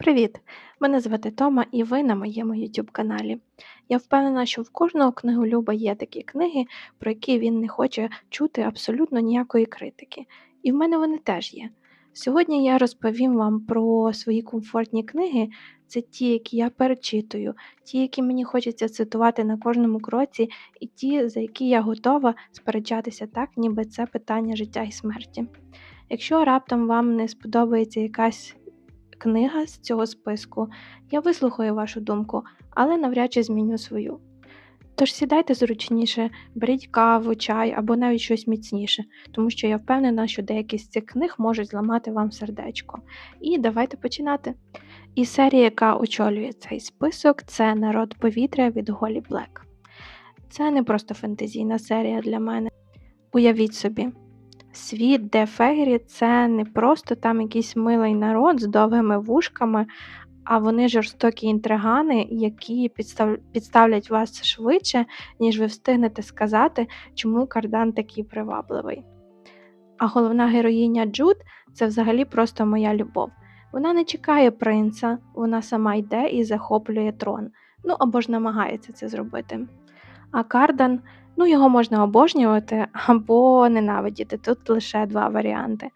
Привіт! Мене звати Тома, і ви на моєму YouTube каналі. Я впевнена, що в кожного книголюба є такі книги, про які він не хоче чути абсолютно ніякої критики. І в мене вони теж є. Сьогодні я розповім вам про свої комфортні книги. Це ті, які я перечитую, ті, які мені хочеться цитувати на кожному кроці, і ті, за які я готова сперечатися так, ніби це питання життя і смерті. Якщо раптом вам не сподобається якась книга з цього списку, я вислухаю вашу думку, але навряд чи зміню свою. Тож сідайте зручніше, беріть каву, чай або навіть щось міцніше, тому що я впевнена, що деякі з цих книг можуть зламати вам сердечко. І давайте починати. І серія, яка очолює цей список, це Народ повітря від Голі Блек. Це не просто фентезійна серія для мене. Уявіть собі, світ, де фейрі це не просто там якийсь милий народ з довгими вушками, а вони жорстокі інтригани, які підстав... підставлять вас швидше, ніж ви встигнете сказати, чому кардан такий привабливий. А головна героїня Джуд це взагалі просто моя любов. Вона не чекає принца, вона сама йде і захоплює трон, ну або ж намагається це зробити. А Кардан Ну, його можна обожнювати або ненавидіти. Тут лише два варіанти.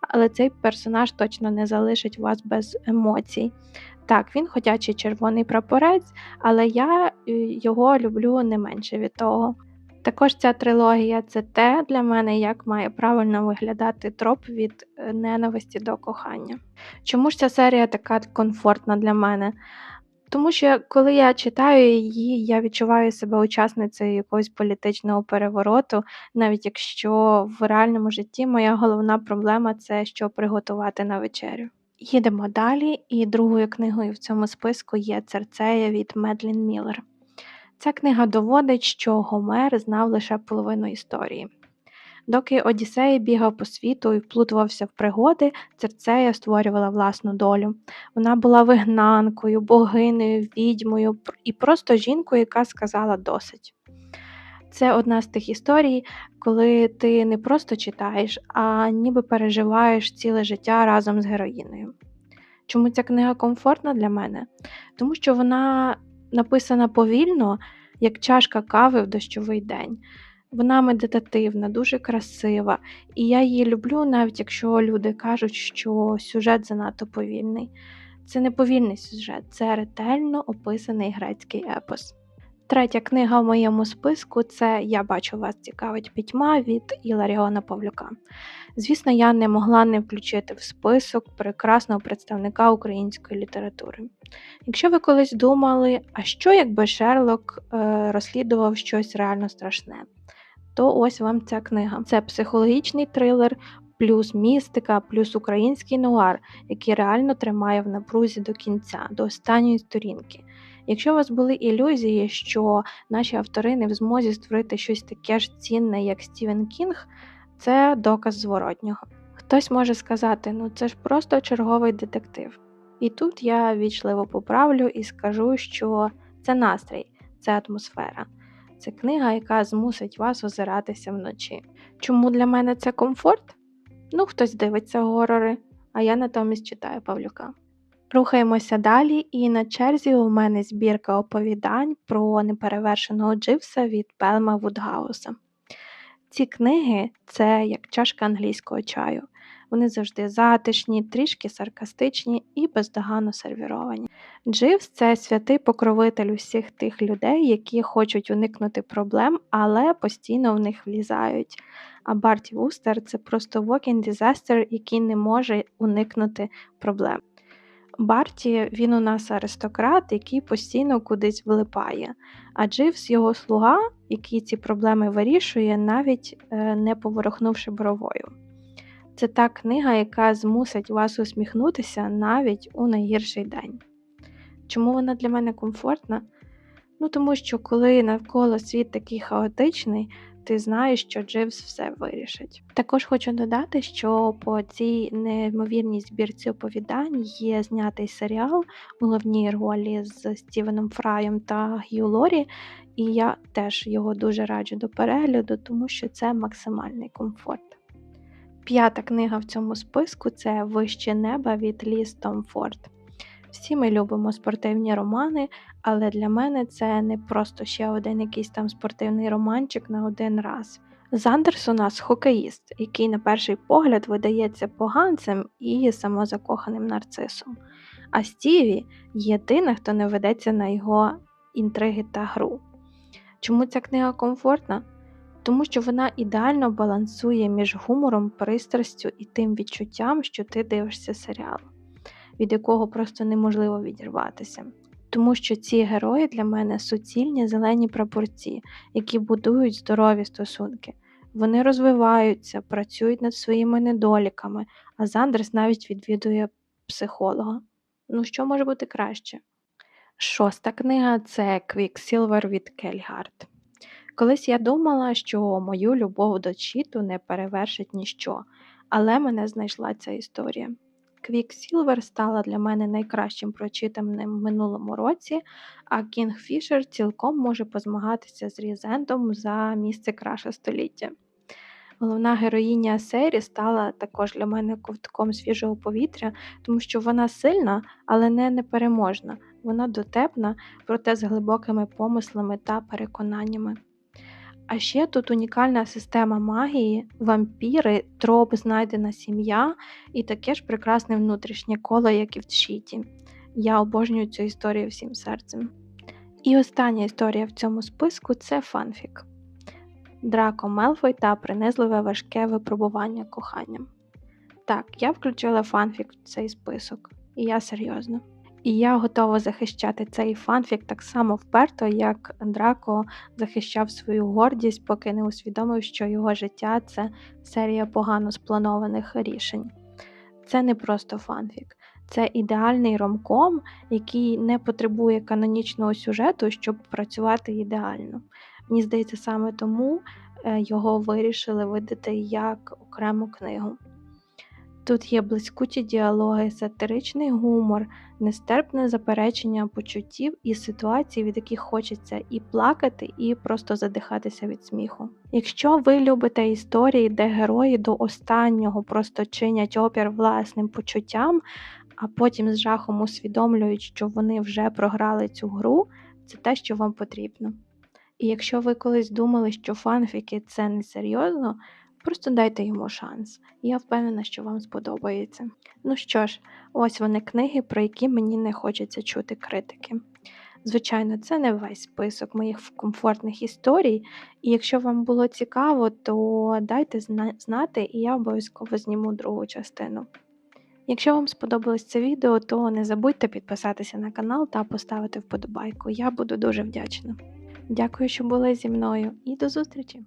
Але цей персонаж точно не залишить вас без емоцій. Так, він ходячий червоний прапорець, але я е, його люблю не менше від того. Також ця трилогія це те для мене, як має правильно виглядати троп від е, ненависті до кохання. Чому ж ця серія така комфортна для мене? Тому що коли я читаю її, я відчуваю себе учасницею якогось політичного перевороту, навіть якщо в реальному житті моя головна проблема це що приготувати на вечерю. Їдемо далі, і другою книгою в цьому списку є Церцея від Медлін Міллер. Ця книга доводить, що Гомер знав лише половину історії. Доки Одіссей бігав по світу і вплутувався в пригоди, Церцея створювала власну долю. Вона була вигнанкою, богинею, відьмою і просто жінкою, яка сказала досить. Це одна з тих історій, коли ти не просто читаєш, а ніби переживаєш ціле життя разом з героїною. Чому ця книга комфортна для мене? Тому що вона написана повільно, як чашка кави в дощовий день. Вона медитативна, дуже красива, і я її люблю, навіть якщо люди кажуть, що сюжет занадто повільний. Це не повільний сюжет, це ретельно описаний грецький епос. Третя книга в моєму списку це Я бачу вас цікавить пітьма від Іларіона Павлюка. Звісно, я не могла не включити в список прекрасного представника української літератури. Якщо ви колись думали, а що якби Шерлок е, розслідував щось реально страшне? То ось вам ця книга. Це психологічний трилер, плюс містика, плюс український нуар, який реально тримає в напрузі до кінця, до останньої сторінки. Якщо у вас були ілюзії, що наші автори не в змозі створити щось таке ж цінне, як Стівен Кінг, це доказ зворотнього. Хтось може сказати, ну це ж просто черговий детектив. І тут я вічливо поправлю і скажу, що це настрій, це атмосфера. Це книга, яка змусить вас озиратися вночі. Чому для мене це комфорт? Ну, хтось дивиться горори, а я натомість читаю Павлюка. Рухаємося далі, і на черзі у мене збірка оповідань про неперевершеного Дживса від Пелма Вудгауса. Ці книги це як чашка англійського чаю. Вони завжди затишні, трішки саркастичні і бездоганно сервіровані. Дживс це святий покровитель усіх тих людей, які хочуть уникнути проблем, але постійно в них влізають. А Барті Вустер це просто walking disaster, який не може уникнути проблем. Барті він у нас аристократ, який постійно кудись влипає, а Дживс його слуга, який ці проблеми вирішує, навіть е, не поворухнувши бровою. Це та книга, яка змусить вас усміхнутися навіть у найгірший день. Чому вона для мене комфортна? Ну, тому що коли навколо світ такий хаотичний, ти знаєш, що Дживс все вирішить. Також хочу додати, що по цій неймовірній збірці оповідань є знятий серіал у головній ролі з Стівеном Фраєм та Гью Лорі, і я теж його дуже раджу до перегляду, тому що це максимальний комфорт. П'ята книга в цьому списку це Вище неба від Ліс Томфорд. Всі ми любимо спортивні романи, але для мене це не просто ще один якийсь там спортивний романчик на один раз. Зандерс у нас хокеїст, який на перший погляд видається поганцем і самозакоханим нарцисом. А Стіві єдина, хто не ведеться на його інтриги та гру. Чому ця книга комфортна? Тому що вона ідеально балансує між гумором, пристрастю і тим відчуттям, що ти дивишся серіал, від якого просто неможливо відірватися. Тому що ці герої для мене суцільні зелені прапорці, які будують здорові стосунки. Вони розвиваються, працюють над своїми недоліками, а Зандерс навіть відвідує психолога. Ну, що може бути краще? Шоста книга це Квіксілвер від Кельгард. Колись я думала, що мою любов до Чіту не перевершить ніщо, але мене знайшла ця історія. Квіксілвер стала для мене найкращим прочитаним в минулому році, а Кінгфішер цілком може позмагатися з Різендом за місце краша століття. Головна героїня серії стала також для мене ковтком свіжого повітря, тому що вона сильна, але не непереможна. Вона дотепна, проте з глибокими помислами та переконаннями. А ще тут унікальна система магії, вампіри, троп, знайдена сім'я і таке ж прекрасне внутрішнє коло, як і в Чіті. Я обожнюю цю історію всім серцем. І остання історія в цьому списку це фанфік. Драко Мелфой та принизливе важке випробування коханням. Так, я включила фанфік в цей список, і я серйозно. І я готова захищати цей фанфік так само вперто, як Драко захищав свою гордість, поки не усвідомив, що його життя це серія погано спланованих рішень. Це не просто фанфік, це ідеальний ромком, який не потребує канонічного сюжету, щоб працювати ідеально. Мені здається, саме тому е, його вирішили видати як окрему книгу. Тут є блискучі діалоги, сатиричний гумор, нестерпне заперечення почуттів і ситуацій, від яких хочеться і плакати, і просто задихатися від сміху. Якщо ви любите історії, де герої до останнього просто чинять опір власним почуттям, а потім з жахом усвідомлюють, що вони вже програли цю гру, це те, що вам потрібно. І якщо ви колись думали, що фанфіки це несерйозно, просто дайте йому шанс. Я впевнена, що вам сподобається. Ну що ж, ось вони книги, про які мені не хочеться чути критики. Звичайно, це не весь список моїх комфортних історій, і якщо вам було цікаво, то дайте знати, і я обов'язково зніму другу частину. Якщо вам сподобалось це відео, то не забудьте підписатися на канал та поставити вподобайку. Я буду дуже вдячна. Дякую, що були зі мною, і до зустрічі!